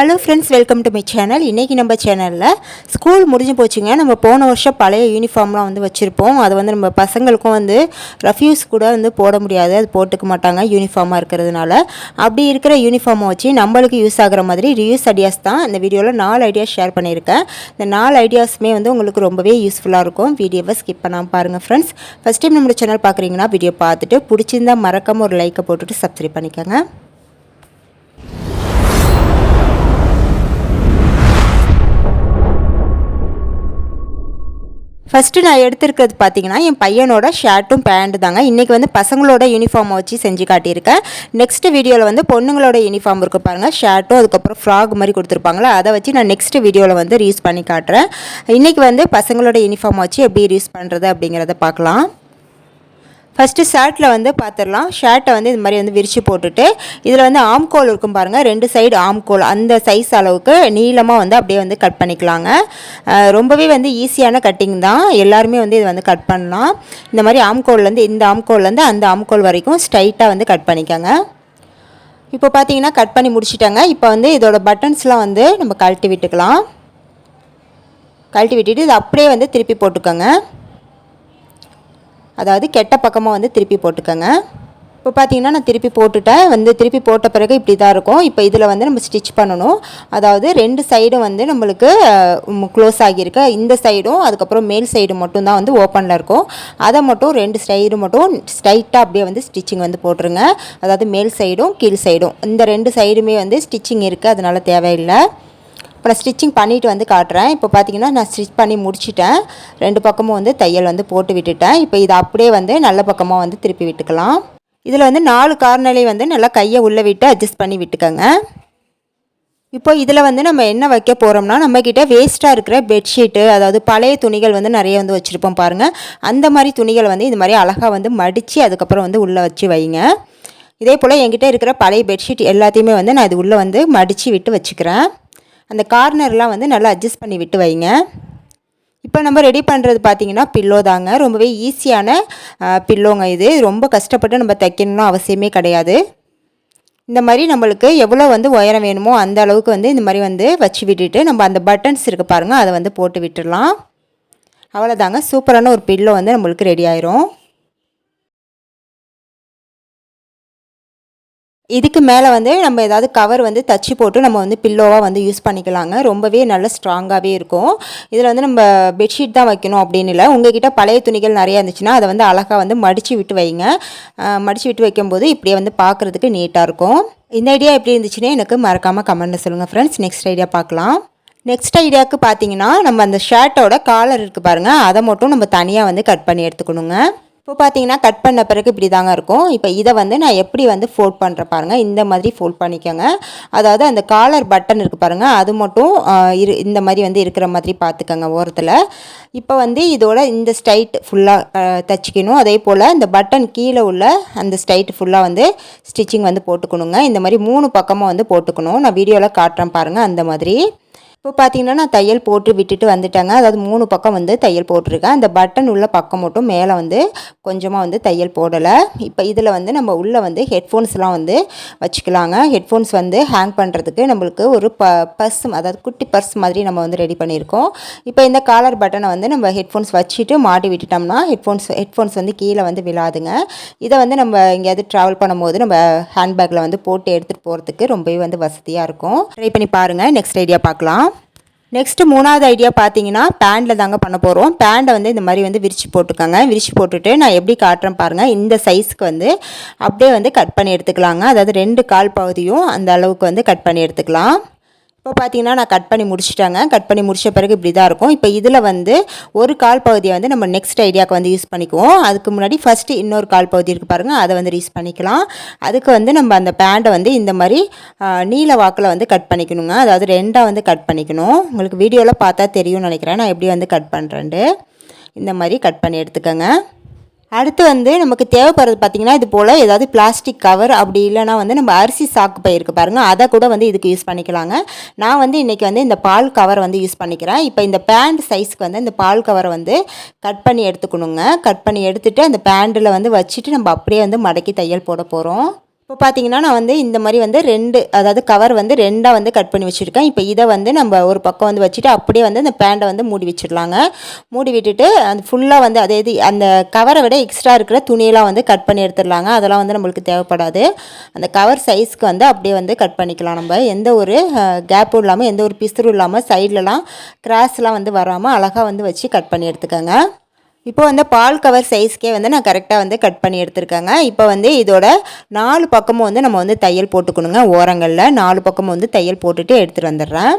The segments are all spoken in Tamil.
Hello friends welcome to my channel இன்றைக்கி நம்ம சேனலில் ஸ்கூல் முடிஞ்சு போச்சுங்க. நம்ம போன வருஷம் பழைய யூனிஃபார்ம்லாம் வந்து வச்சுருப்போம். அது வந்து நம்ம பசங்களுக்கும் வந்து ரஃப்யூஸ் கூட வந்து போட முடியாது. அது போட்டுக்க மாட்டாங்க யூனிஃபார்மாக இருக்கிறதுனால. அப்படி இருக்கிற யூனிஃபார்மை வச்சு நம்மளுக்கு யூஸ் ஆகிற மாதிரி ரியூஸ் ஐடியாஸ் தான் இந்த வீடியோவில் நாலு ஐடியாஸ் ஷேர் பண்ணியிருக்கேன். இந்த நாலு ஐடியாஸுமே வந்து உங்களுக்கு ரொம்பவே யூஸ்ஃபுல்லாக இருக்கும். வீடியோவை ஸ்கிப் பண்ணாமல் பாருங்கள் ஃப்ரெண்ட்ஸ் ஃபஸ்ட் டைம் நம்மளோட சேனல் பார்க்குறீங்கன்னா வீடியோ பார்த்துட்டு பிடிச்சிருந்தா மறக்காமல் ஒரு லைக்கை போட்டுட்டு சப்ஸ்கிரைப் பண்ணிக்கோங்க. ஃபஸ்ட்டு நான் எடுத்திருக்கிறது பார்த்தீங்கன்னா என் பையனோட ஷர்ட்டும் பேண்ட்டு தாங்க. இன்றைக்கி வந்து பசங்களோட யூனிஃபார்மை வச்சு செஞ்சு காட்டியிருக்கேன். நெக்ஸ்ட் வீடியோவில் வந்து பொண்ணுங்களோட யூனிஃபார்ம் இருக்குது பாருங்கள் ஷர்ட்டும் அதுக்கப்புறம் ஃப்ராக் மாதிரி கொடுத்துருப்பாங்களா அதை வச்சு நான் நெக்ஸ்ட் வீடியோவில் வந்து ரீஸ் பண்ணி காட்டுறேன். இன்றைக்கி வந்து பசங்களோட யூனிஃபார்ம் வச்சு எப்படி ரீஸ் பண்ணுறது அப்படிங்கிறத பார்க்கலாம். ஃபஸ்ட்டு ஷர்ட்டில் வந்து பார்த்துடலாம் ஷர்ட்டை வந்து இது மாதிரி வந்து விரித்து போட்டுட்டு இதில் வந்து ஆம்கோல் இருக்கும் பாருங்கள் ரெண்டு சைடு ஆம்கோல். அந்த சைஸ் அளவுக்கு நீளமாக வந்து அப்படியே வந்து கட் பண்ணிக்கலாங்க. ரொம்பவே வந்து ஈஸியான கட்டிங் தான். எல்லாருமே வந்து இது வந்து கட் பண்ணலாம். இந்த மாதிரி ஆம்கோல்லேருந்து இந்த ஆம்கோல்லேருந்து அந்த ஆம்கோல் வரைக்கும் ஸ்ட்ரைட்டாக வந்து கட் பண்ணிக்கோங்க. இப்போ பார்த்தீங்கன்னா கட் பண்ணி முடிச்சிட்டாங்க. இப்போ வந்து இதோட பட்டன்ஸ்லாம் வந்து நம்ம கழட்டி விட்டுக்கலாம். கழட்டி விட்டுட்டு இது அப்படியே வந்து திருப்பி போட்டுக்கோங்க. அதாவது கெட்ட பக்கமாக வந்து திருப்பி போட்டுக்கோங்க. இப்போ பார்த்தீங்கன்னா நான் திருப்பி போட்டுட்டேன். வந்து திருப்பி போட்ட பிறகு இப்படி தான் இருக்கும். இப்போ இதில் வந்து நம்ம ஸ்டிச் பண்ணணும். அதாவது ரெண்டு சைடும் வந்து நம்மளுக்கு க்ளோஸ் ஆகியிருக்கு. இந்த சைடும் அதுக்கப்புறம் மேல் சைடு மட்டும் தான் வந்து ஓப்பனில் இருக்கும். அதை மட்டும் ரெண்டு சைடு மட்டும் ஸ்ட்ரைட்டாக அப்படியே வந்து ஸ்டிச்சிங் வந்து போட்டுருங்க. அதாவது மேல் சைடும் கீழ் சைடும் இந்த ரெண்டு சைடுமே வந்து ஸ்டிச்சிங் இருக்குது அதனால் தேவையில்லை. இப்போ நான் ஸ்டிச்சிங் பண்ணிவிட்டு வந்து காட்டுறேன். இப்போ பார்த்தீங்கன்னா நான் ஸ்டிச் பண்ணி முடிச்சிட்டேன். ரெண்டு பக்கமும் வந்து தையல் வந்து போட்டு விட்டுட்டேன். இப்போ இதை அப்படியே வந்து நல்ல பக்கமாக வந்து திருப்பி விட்டுக்கலாம். இதில் வந்து நாலு கார்னர்லையும் வந்து நல்லா கையை உள்ளே விட்டு அட்ஜஸ்ட் பண்ணி விட்டுக்கோங்க. இப்போ இதில் வந்து நம்ம என்ன வைக்க போகிறோம்னா நம்மக்கிட்ட வேஸ்ட்டாக இருக்கிற பெட்ஷீட்டு அதாவது பழைய துணிகள் வந்து நிறைய வந்து வச்சுருப்போம் பாருங்கள் அந்த மாதிரி துணிகள் வந்து இந்த மாதிரி அழகாக வந்து மடித்து அதுக்கப்புறம் வந்து உள்ளே வச்சு வைங்க. இதே போல் என்கிட்ட இருக்கிற பழைய பெட்ஷீட் எல்லாத்தையுமே வந்து நான் இது உள்ளே வந்து மடித்து விட்டு வச்சுக்கிறேன். அந்த கார்னர்லாம் வந்து நல்லா அட்ஜஸ்ட் பண்ணி விட்டு வைங்க. இப்போ நம்ம ரெடி பண்ணுறது பார்த்தீங்கன்னா பில்லோ தாங்க. ரொம்பவே ஈஸியான பில்லோங்க இது. ரொம்ப கஷ்டப்பட்டு நம்ம தைக்கணும்னு அவசியமே கிடையாது. இந்த மாதிரி நம்மளுக்கு எவ்வளோ வந்து உயரம் வேணுமோ அந்த அளவுக்கு வந்து இந்த மாதிரி வந்து வச்சு விட்டுட்டு நம்ம அந்த பட்டன்ஸ் இருக்குது பாருங்கள் அதை வந்து போட்டு விட்டுடலாம். அவ்வளோதாங்க. சூப்பரான ஒரு பில்லோ வந்து நம்மளுக்கு ரெடி ஆயிரும். இதுக்கு மேலே வந்து நம்ம ஏதாவது கவர் வந்து தச்சு போட்டு நம்ம வந்து பில்லோவாக வந்து யூஸ் பண்ணிக்கலாங்க. ரொம்பவே நல்ல ஸ்ட்ராங்காகவே இருக்கும். இதில் வந்து நம்ம பெட்ஷீட் தான் வைக்கணும் அப்படின்னு இல்லை. உங்ககிட்ட பழைய துணிகள் நிறையா இருந்துச்சுன்னா அதை வந்து அழகாக வந்து மடித்து விட்டு வைங்க. மடித்து விட்டு வைக்கும்போது இப்படியே வந்து பார்க்குறதுக்கு நீட்டாக இருக்கும். இந்த ஐடியா எப்படி இருந்துச்சுன்னா எனக்கு மறக்காமல் கமெண்ட்டில் சொல்லுங்கள் ஃப்ரெண்ட்ஸ் நெக்ஸ்ட் ஐடியா பார்க்கலாம். நெக்ஸ்ட் ஐடியாவுக்கு பார்த்தீங்கன்னா நம்ம அந்த ஷர்ட்டோட காலர் இருக்குது பாருங்கள் அதை மட்டும் நம்ம தனியாக வந்து கட் பண்ணி எடுத்துக்கணுங்க. இப்போ பார்த்தீங்கன்னா கட் பண்ண பிறகு இப்படி தாங்க இருக்கும். இப்போ இதை வந்து நான் எப்படி வந்து ஃபோல்ட் பண்ணுறேன் பாருங்கள் இந்த மாதிரி ஃபோல்ட் பண்ணிக்கோங்க. அதாவது அந்த காலர் பட்டன் இருக்குது பாருங்கள் அது மட்டும் இரு இந்த மாதிரி வந்து இருக்கிற மாதிரி பார்த்துக்கோங்க ஓரத்தில். இப்போ வந்து இதோட இந்த ஸ்டைட் ஃபுல்லாக தச்சுக்கணும். அதே போல் இந்த பட்டன் கீழே உள்ள அந்த ஸ்டைட் ஃபுல்லாக வந்து ஸ்டிச்சிங் வந்து போட்டுக்கணுங்க. இந்த மாதிரி மூணு பக்கமாக வந்து போட்டுக்கணும். நான் வீடியோவில் காட்டுறேன் பாருங்கள் அந்த மாதிரி. இப்போ பார்த்தீங்கன்னா நான் தையல் போட்டு விட்டுட்டு வந்துட்டேங்க. அதாவது மூணு பக்கம் வந்து தையல் போட்டிருக்கேன். அந்த பட்டன் உள்ள பக்கம் மட்டும் மேலே வந்து கொஞ்சமாக வந்து தையல் போடலை. இப்போ இதில் வந்து நம்ம உள்ளே வந்து ஹெட்ஃபோன்ஸ்லாம் வந்து வச்சுக்கலாங்க. ஹெட்ஃபோன்ஸ் வந்து ஹேங் பண்ணுறதுக்கு நம்மளுக்கு ஒரு ப பர்ஸ் அதாவது குட்டி பர்ஸ் மாதிரி நம்ம வந்து ரெடி பண்ணியிருக்கோம். இப்போ இந்த காலர் பட்டனை வந்து நம்ம ஹெட்ஃபோன்ஸ் வச்சுட்டு மாட்டி விட்டுட்டோம்னா ஹெட்ஃபோன்ஸ் ஹெட்ஃபோன்ஸ் வந்து கீழே வந்து விழாதுங்க. இதை வந்து நம்ம எங்கேயாவது ட்ராவல் பண்ணும்போது நம்ம ஹேண்ட்பேக்கில் வந்து போட்டு எடுத்துகிட்டு போகிறதுக்கு ரொம்பவே வந்து வசதியாக இருக்கும். ட்ரை பண்ணி பாருங்கள் நெக்ஸ்ட் ஐடியா பார்க்கலாம். நெக்ஸ்ட்டு மூணாவது ஐடியா பார்த்தீங்கன்னா பேண்டில் தாங்க பண்ண போகிறோம் பேண்டை வந்து இந்த மாதிரி வந்து விரிச்சு போட்டுக்கோங்க. விரிச்சு போட்டுட்டு நான் எப்படி காட்டுறேன் பாருங்கள் இந்த சைஸ்க்கு வந்து அப்படியே வந்து கட் பண்ணி எடுத்துக்கலாங்க. அதாவது ரெண்டு கால் பகுதியும் அந்த அளவுக்கு வந்து கட் பண்ணி எடுத்துக்கலாம். இப்போ பார்த்தீங்கன்னா நான் கட் பண்ணி முடிச்சிட்டாங்க. கட் பண்ணி முடிச்ச பிறகு இப்படி தான் இருக்கும். இப்போ இதில் வந்து ஒரு கால் பகுதியை வந்து நம்ம நெக்ஸ்ட் ஐடியாவுக்கு வந்து யூஸ் பண்ணிக்குவோம். அதுக்கு முன்னாடி ஃபஸ்ட்டு இன்னொரு கால் பகுதி இருக்குது பாருங்கள் அதை வந்து யூஸ் பண்ணிக்கலாம். அதுக்கு வந்து நம்ம அந்த பேண்டை வந்து இந்த மாதிரி நீல வாக்கில் வந்து கட் பண்ணிக்கணுங்க. அதாவது ரெண்டாக வந்து கட் பண்ணிக்கணும். உங்களுக்கு வீடியோவில் பார்த்தா தெரியும்னு நினைக்கிறேன். நான் எப்படி வந்து கட் பண்ணுறேன்ட்டு இந்த மாதிரி கட் பண்ணி எடுத்துக்கோங்க. அடுத்து வந்து நமக்கு தேவைப்படுறது பார்த்திங்கன்னா இது போல் ஏதாவது பிளாஸ்டிக் கவர் அப்படி இல்லைன்னா வந்து நம்ம அரிசி சாக்கு பை பாருங்கள் அதை கூட வந்து இதுக்கு யூஸ் பண்ணிக்கலாங்க. நான் வந்து இன்றைக்கி வந்து இந்த பால் கவர் வந்து யூஸ் பண்ணிக்கிறேன். இப்போ இந்த பேண்ட் சைஸ்க்கு வந்து இந்த பால் கவரை வந்து கட் பண்ணி எடுத்துக்கணுங்க. கட் பண்ணி எடுத்துகிட்டு அந்த பேண்டில் வந்து வச்சுட்டு நம்ம அப்படியே வந்து மடக்கி தையல் போட போகிறோம் இப்போ பார்த்தீங்கன்னா நான் வந்து இந்த மாதிரி வந்து ரெண்டு அதாவது கவர் வந்து ரெண்டாக வந்து கட் பண்ணி வச்சுருக்கேன். இப்போ இதை வந்து நம்ம ஒரு பக்கம் வந்து வச்சுட்டு அப்படியே வந்து அந்த பேண்டை வந்து மூடி வச்சிடலாங்க. மூடி விட்டுட்டு அந்த ஃபுல்லாக வந்து அதே இது அந்த கவரை விட எக்ஸ்ட்ரா இருக்கிற துணியெல்லாம் வந்து கட் பண்ணி எடுத்துடலாங்க. அதெல்லாம் வந்து நம்மளுக்கு தேவைப்படாது. அந்த கவர் சைஸ்க்கு வந்து அப்படியே வந்து கட் பண்ணிக்கலாம் நம்ம. எந்த ஒரு கேப்பும் இல்லாமல் எந்த ஒரு பிசுறும் இல்லாமல் சைட்லலாம் கிராஸ்லாம் வந்து வராமல் அழகாக வந்து வச்சு கட் பண்ணி எடுத்துக்கோங்க. இப்போ வந்து பால் கவர் சைஸ்க்கே வந்து நான் கரெக்டாக வந்து கட் பண்ணி எடுத்துருக்கேங்க. இப்போ வந்து இதோட நாலு பக்கமும் வந்து நம்ம வந்து தையல் போட்டுக்கணுங்க. ஓரங்களில் நாலு பக்கமும் வந்து தையல் போட்டுட்டு எடுத்துகிட்டு வந்துடுறேன்.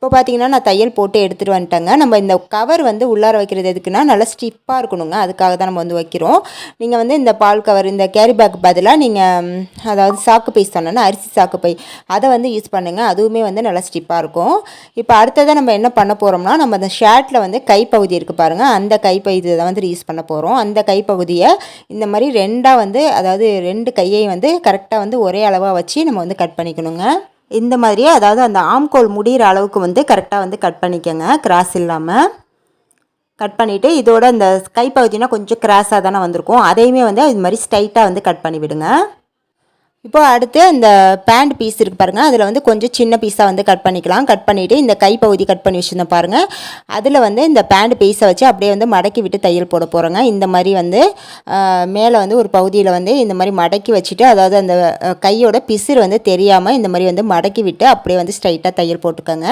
இப்போ பார்த்தீங்கன்னா நான் தையல் போட்டு எடுத்துகிட்டு வந்துட்டேங்க. நம்ம இந்த கவர் வந்து உள்ளார வைக்கிறது எதுக்குன்னா நல்லா ஸ்டிப்பாக இருக்கணுங்க. அதுக்காக தான் நம்ம வந்து வைக்கிறோம். நீங்கள் வந்து இந்த பால் கவர் இந்த கேரி பேக் பதிலாக நீங்கள் அதாவது சாக்கு பை சொன்னோன்னா அரிசி சாக்கு பை அதை வந்து யூஸ் பண்ணுங்கள் அதுவுமே வந்து நல்லா ஸ்டிப்பாக இருக்கும். இப்போ அடுத்ததாக நம்ம என்ன பண்ண போகிறோம்னா நம்ம அந்த ஷர்ட்டில் வந்து கைப்பகுதி இருக்குது பாருங்கள் அந்த கைப்பகுதியை தான் வந்து யூஸ் பண்ண போகிறோம் அந்த கைப்பகுதியை இந்த மாதிரி ரெண்டாக வந்து அதாவது ரெண்டு கையை வந்து கரெக்டாக வந்து ஒரே அளவாக வச்சு நம்ம வந்து கட் பண்ணிக்கணுங்க. இந்த மாதிரியே அதாவது அந்த ஆம்கோல் முடிகிற அளவுக்கு வந்து கரெக்டாக வந்து கட் பண்ணிக்கோங்க கிராஸ் இல்லாமல் கட் பண்ணிவிட்டு இதோட இந்த கைப்பகுதினா கொஞ்சம் கிராஸாக தானே வந்திருக்கும். அதையுமே வந்து இது மாதிரி ஸ்ட்ரைட்டாக வந்து கட் பண்ணி விடுங்க இப்போ அடுத்து இந்த பேண்ட் பீஸ் இருக்குது பாருங்கள் அதில் வந்து கொஞ்சம் சின்ன பீஸாக வந்து கட் பண்ணிக்கலாம். கட் பண்ணிவிட்டு இந்த கைப்பகுதி கட் பண்ணி வச்சுருந்தேன் பாருங்கள் அதில் வந்து இந்த பேண்ட் பீஸை வச்சு அப்படியே வந்து மடக்கி விட்டு தையல் போட போகிறோங்க இந்த மாதிரி வந்து மேலே வந்து ஒரு பகுதியில் வந்து இந்த மாதிரி மடக்கி வச்சுட்டு அதாவது அந்த கையோட பிசிறு வந்து தெரியாமல் இந்த மாதிரி வந்து மடக்கி விட்டு அப்படியே வந்து ஸ்ட்ரைட்டாக தையல் போட்டுக்கோங்க.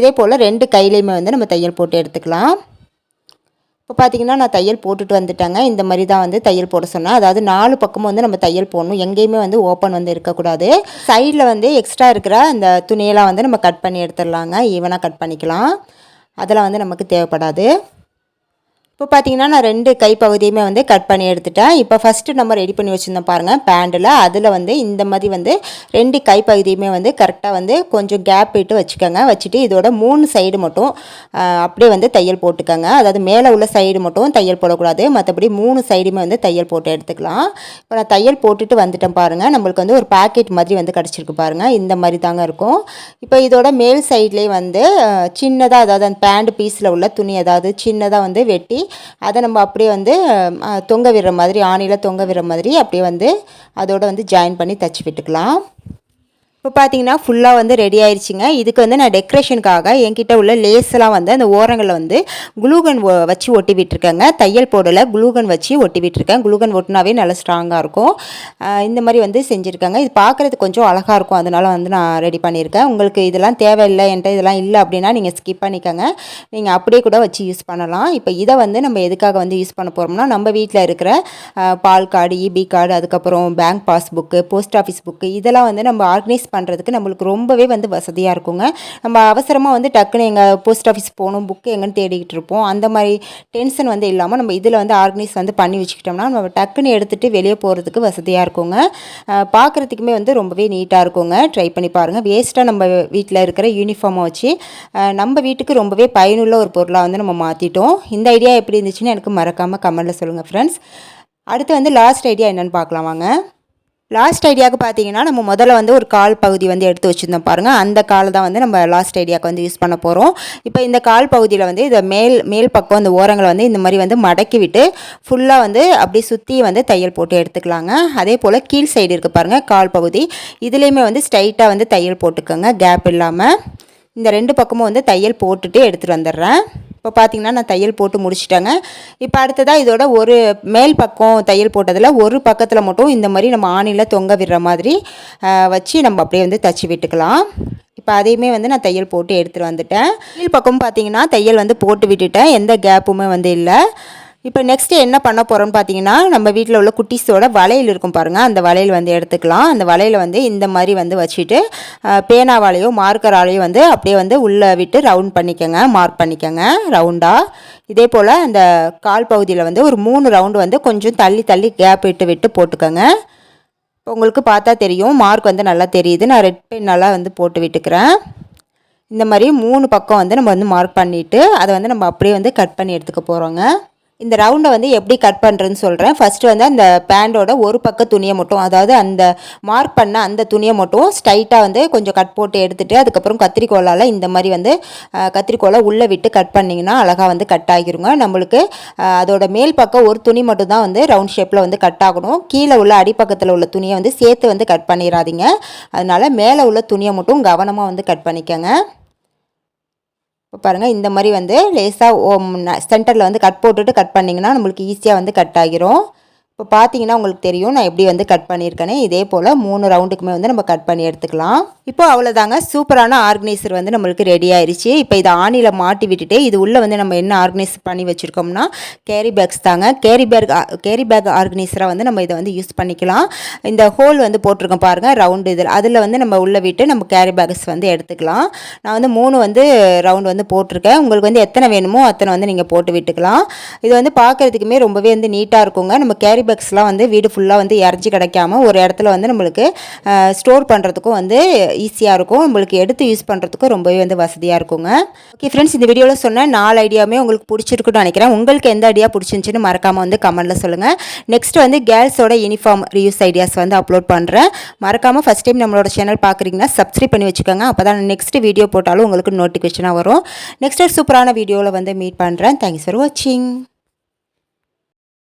இதே போல் ரெண்டு கையிலையுமே வந்து நம்ம தையல் போட்டு எடுத்துக்கலாம். இப்போ பார்த்தீங்கன்னா நான் தையல் போட்டுட்டு வந்துட்டேங்க. இந்த மாதிரி தான் வந்து தையல் போட சொன்னேன். அதாவது நாலு பக்கமும் வந்து நம்ம தையல் போடணும். எங்கேயுமே வந்து ஓப்பன் வந்து இருக்கக்கூடாது. சைடில் வந்து எக்ஸ்ட்ரா இருக்கிற அந்த துணியெல்லாம் வந்து நம்ம கட் பண்ணி எடுத்துடலாங்க. ஈவனாக கட் பண்ணிக்கலாம். அதெல்லாம் வந்து நமக்கு தேவைப்படாது. இப்போ பார்த்தீங்கன்னா நான் ரெண்டு கைப்பகுதியுமே வந்து கட் பண்ணி எடுத்துட்டேன். இப்போ ஃபஸ்ட்டு நம்ம ரெடி பண்ணி வச்சுருந்தோம் பாருங்கள் பேண்டில் அதில் வந்து இந்த மாதிரி வந்து ரெண்டு கைப்பகுதியுமே வந்து கரெக்டாக வந்து கொஞ்சம் கேப் விட்டு வச்சுக்கோங்க. வச்சுட்டு இதோட மூணு சைடு மட்டும் அப்படியே வந்து தையல் போட்டுக்கோங்க. அதாவது மேலே உள்ள சைடு மட்டும் தையல் போடக்கூடாது. மற்றபடி மூணு சைடுமே வந்து தையல் போட்டு எடுத்துக்கலாம். இப்போ நான் தையல் போட்டுட்டு வந்துட்டேன் பாருங்கள் நம்மளுக்கு வந்து ஒரு பேக்கெட் மாதிரி வந்து கிடச்சிருக்கு பாருங்கள் இந்த மாதிரி தாங்க இருக்கும். இப்போ இதோட மேல் சைட்லேயே வந்து சின்னதாக அதாவது அந்த பேண்ட் பீஸில் உள்ள துணி அதாவது சின்னதாக வந்து வெட்டி அதை நம்ம அப்படியே வந்து தொங்க விடுற மாதிரி ஆணியில் தொங்க விடுற மாதிரி அப்படியே வந்து அதோடு வந்து ஜாயின் பண்ணி தச்சு விட்டுக்கலாம். இப்போ பார்த்தீங்கன்னா ஃபுல்லாக வந்து ரெடி ஆயிடுச்சுங்க இதுக்கு வந்து நான் டெக்கரேஷனுக்காக என்கிட்ட உள்ள லேஸ்லாம் வந்து அந்த ஓரங்களில் வந்து குளூகன் வச்சு ஒட்டி விட்டுருக்கேங்க தையல் போடலை குளூகன் வச்சு ஒட்டி விட்டுருக்கேன் குளூகன் ஒட்டினாவே நல்லா ஸ்ட்ராங்காக இருக்கும். இந்த மாதிரி வந்து செஞ்சுருக்காங்க. இது பார்க்குறது கொஞ்சம் அழகாக இருக்கும். அதனால் வந்து நான் ரெடி பண்ணியிருக்கேன். உங்களுக்கு இதெல்லாம் தேவையில்லை என்கிட்ட இதெல்லாம் இல்லை அப்படின்னா நீங்கள் ஸ்கிப் பண்ணிக்கோங்க. நீங்கள் அப்படியே கூட வச்சு யூஸ் பண்ணலாம். இப்போ இதை வந்து நம்ம எதுக்காக வந்து யூஸ் பண்ண போகிறோம்னா நம்ம வீட்டில் இருக்கிற பால் கார்டு இபி கார்டு அதுக்கப்புறம் bank passbook post office book இதெல்லாம் வந்து நம்ம ஆர்கனைஸ் பண்ணுறதுக்கு நம்மளுக்கு ரொம்பவே வந்து வசதியாக இருக்குங்க. நம்ம அவசரமாக வந்து டக்குன்னு எங்கள் போஸ்ட் ஆஃபீஸ் போகணும் புக்கு எங்கன்னு தேடிக்கிட்டு இருப்போம். அந்த மாதிரி டென்ஷன் வந்து இல்லாமல் நம்ம இதில் வந்து ஆர்கனைஸ் வந்து பண்ணி வச்சுக்கிட்டோம்னா நம்ம டக்குன்னு எடுத்துகிட்டு வெளியே போகிறதுக்கு வசதியாக இருக்குங்க. பார்க்குறதுக்குமே வந்து ரொம்பவே நீட்டாக இருக்குங்க. ட்ரை பண்ணி பாருங்கள் வேஸ்ட்டாக நம்ம வீட்டில் இருக்கிற யூனிஃபார்மை வச்சு நம்ம வீட்டுக்கு ரொம்பவே பயனுள்ள ஒரு பொருளாக வந்து நம்ம மாற்றிட்டோம் இந்த ஐடியா எப்படி இருந்துச்சுன்னு எனக்கு மறக்காமல் கமெண்ட்டில் சொல்லுங்கள் ஃப்ரெண்ட்ஸ் அடுத்து வந்து லாஸ்ட் ஐடியா என்னென்னு பார்க்கலாம் வாங்க லாஸ்ட் ஐடியாவுக்கு பார்த்தீங்கன்னா நம்ம முதல்ல வந்து ஒரு கால் பகுதி வந்து எடுத்து வச்சுருந்தோம் பாருங்கள் அந்த கால் தான் வந்து நம்ம லாஸ்ட் ஐடியாவுக்கு வந்து யூஸ் பண்ண போகிறோம் இப்போ இந்த கால் பகுதியில் வந்து இதை மேல் மேல் பக்கம் இந்த ஓரங்களை வந்து இந்த மாதிரி வந்து மடக்கி விட்டு ஃபுல்லாக வந்து அப்படி சுற்றி வந்து தையல் போட்டு எடுத்துக்கலாங்க. அதே போல் கீழ் சைடு இருக்குது பாருங்கள் கால் பகுதி. இதுலேயுமே வந்து ஸ்ட்ரைட்டாக வந்து தையல் போட்டுக்கோங்க கேப் இல்லாமல் இந்த ரெண்டு பக்கமும் வந்து தையல் போட்டுட்டு எடுத்துகிட்டு வந்துடுறேன். இப்போ பார்த்தீங்கன்னா நான் தையல் போட்டு முடிச்சிட்டேங்க. இப்போ அடுத்ததாக இதோட ஒரு மேல் பக்கம் தையல் போட்டதில் ஒரு பக்கத்தில் மட்டும் இந்த மாதிரி நம்ம ஆணியில் தொங்க விடுற மாதிரி வச்சு நம்ம அப்படியே வந்து தச்சு விட்டுக்கலாம். இப்போ அதையுமே வந்து நான் தையல் போட்டு எடுத்துகிட்டு வந்துட்டேன். கீழ் பக்கம் பார்த்தீங்கன்னா தையல் வந்து போட்டு விட்டுட்டேன். எந்த கேப்புமே வந்து இல்லை. இப்போ நெக்ஸ்ட்டு என்ன பண்ண போகிறோம்னு பார்த்தீங்கன்னா நம்ம வீட்டில் உள்ள குட்டிஸோட வளையல் இருக்கும் பாருங்கள் அந்த வளையல் வந்து எடுத்துக்கலாம். அந்த வளையல் வந்து இந்த மாதிரி வந்து வச்சுட்டு பேனாவாலேயோ மார்க்கராலேயோ வந்து அப்படியே வந்து உள்ளே விட்டு ரவுண்ட் பண்ணிக்கோங்க. மார்க் பண்ணிக்கோங்க. ரவுண்டாக இதே போல் அந்த கால் பகுதியில் வந்து ஒரு மூணு ரவுண்டு வந்து கொஞ்சம் தள்ளி தள்ளி கேப் விட்டு விட்டு போட்டுக்கோங்க. உங்களுக்கு பார்த்தா தெரியும். மார்க் வந்து நல்லா தெரியுது. நான் ரெட் பென் நல்லா வந்து போட்டு விட்டுக்கிறேன். இந்த மாதிரி மூணு பக்கம் வந்து நம்ம வந்து மார்க் பண்ணிவிட்டு அதை வந்து நம்ம அப்படியே வந்து கட் பண்ணி எடுத்துக்க போகிறோங்க இந்த ரவுண்டை வந்து எப்படி கட் பண்ணுறதுன்னு சொல்கிறேன் ஃபஸ்ட்டு வந்து அந்த பேண்டோட ஒரு பக்க துணியை மட்டும் அதாவது அந்த மார்க் பண்ண அந்த துணியை மட்டும் ஸ்ட்ரைட்டாக வந்து கொஞ்சம் கட் போட்டு எடுத்துகிட்டு அதுக்கப்புறம் கத்திரிக்கோலால் இந்த மாதிரி வந்து கத்திரிக்கோலை உள்ளே விட்டு கட் பண்ணிங்கன்னா அழகாக வந்து கட் ஆகிருங்க. நம்மளுக்கு அதோட மேல் பக்கம் ஒரு துணி மட்டும் தான் வந்து ரவுண்ட் ஷேப்பில் வந்து கட் ஆகணும். கீழே உள்ள அடிப்பக்கத்தில் உள்ள துணியை வந்து சேர்த்து வந்து கட் பண்ணிடாதீங்க அதனால் மேலே உள்ள துணியை மட்டும் கவனமாக வந்து கட் பண்ணிக்கோங்க. இப்போ பாருங்கள் இந்த மாதிரி வந்து லேசாக சென்டரில் வந்து கட் போட்டுட்டு கட் பண்ணிங்கன்னா நம்மளுக்கு ஈஸியாக வந்து கட் ஆகிரும். இப்போ பார்த்தீங்கன்னா உங்களுக்கு தெரியும் நான் எப்படி வந்து கட் பண்ணியிருக்கேனே. இதே போல் மூணு ரவுண்டுக்குமே வந்து நம்ம கட் பண்ணி எடுத்துக்கலாம். இப்போ அவ்வளோதாங்க சூப்பரான ஆர்கனைசர் வந்து நம்மளுக்கு ரெடி ஆயிடுச்சு இப்போ இதை ஆணியில் மாட்டி விட்டுட்டு இது உள்ளே வந்து நம்ம என்ன ஆர்கனைஸ் பண்ணி வச்சுருக்கோம்னா கேரி பேக்ஸ் தாங்க. கேரி பேக் கேரி பேக் ஆர்கனைசராக வந்து நம்ம இதை வந்து யூஸ் பண்ணிக்கலாம். இந்த ஹோல் வந்து போட்டிருக்கோம் பாருங்கள் ரவுண்டு இதில். அதில் வந்து நம்ம உள்ளே விட்டு நம்ம கேரி பேக்ஸ் வந்து எடுத்துக்கலாம். நான் வந்து மூணு வந்து ரவுண்டு வந்து போட்டிருக்கேன். உங்களுக்கு வந்து எத்தனை வேணுமோ அத்தனை வந்து நீங்கள் போட்டு விட்டுக்கலாம். இது வந்து பார்க்குறதுக்குமே ரொம்பவே வந்து நீட்டாக இருக்குங்க. நம்ம கேரி பேக்ஸ்லாம் வந்து வீடு ஃபுல்லாக வந்து இறஞ்சி கிடைக்காம ஒரு இடத்துல வந்து நம்மளுக்கு ஸ்டோர் பண்ணுறதுக்கும் வந்து ஈஸியாக இருக்கும். நம்மளுக்கு எடுத்து யூஸ் பண்ணுறதுக்கும் ரொம்பவே வந்து வசதியாக இருக்குங்க. ஓகே ஃப்ரெண்ட்ஸ் இந்த வீடியோவில் சொன்ன நாலு ஐடியாவுமே உங்களுக்கு பிடிச்சிருக்குன்னு நினைக்கிறேன். உங்களுக்கு எந்த ஐடியா பிடிச்சிருந்துச்சின்னு மறக்காமல் வந்து கமெண்ட்டில் சொல்லுங்கள் நெக்ஸ்ட் வந்து கேர்ள்ஸோட யூனிஃபார்ம் ரியூஸ் ஐடியாஸ் வந்து அப்லோட் பண்ணுறேன் மறக்காமல் ஃபஸ்ட் டைம் நம்மளோட சேனல் பார்க்குறீங்கன்னா சப்ஸ்கிரைப் பண்ணி வச்சுக்கோங்க. அப்போ தான் நெக்ஸ்ட் வீடியோ போட்டாலும் உங்களுக்கு நோட்டிஃபிகேஷனாக வரும். நெக்ஸ்ட் சூப்பரான வீடியோவில் வந்து மீட் பண்ணுறேன் தேங்க்ஸ் ஃபார் வாட்சிங்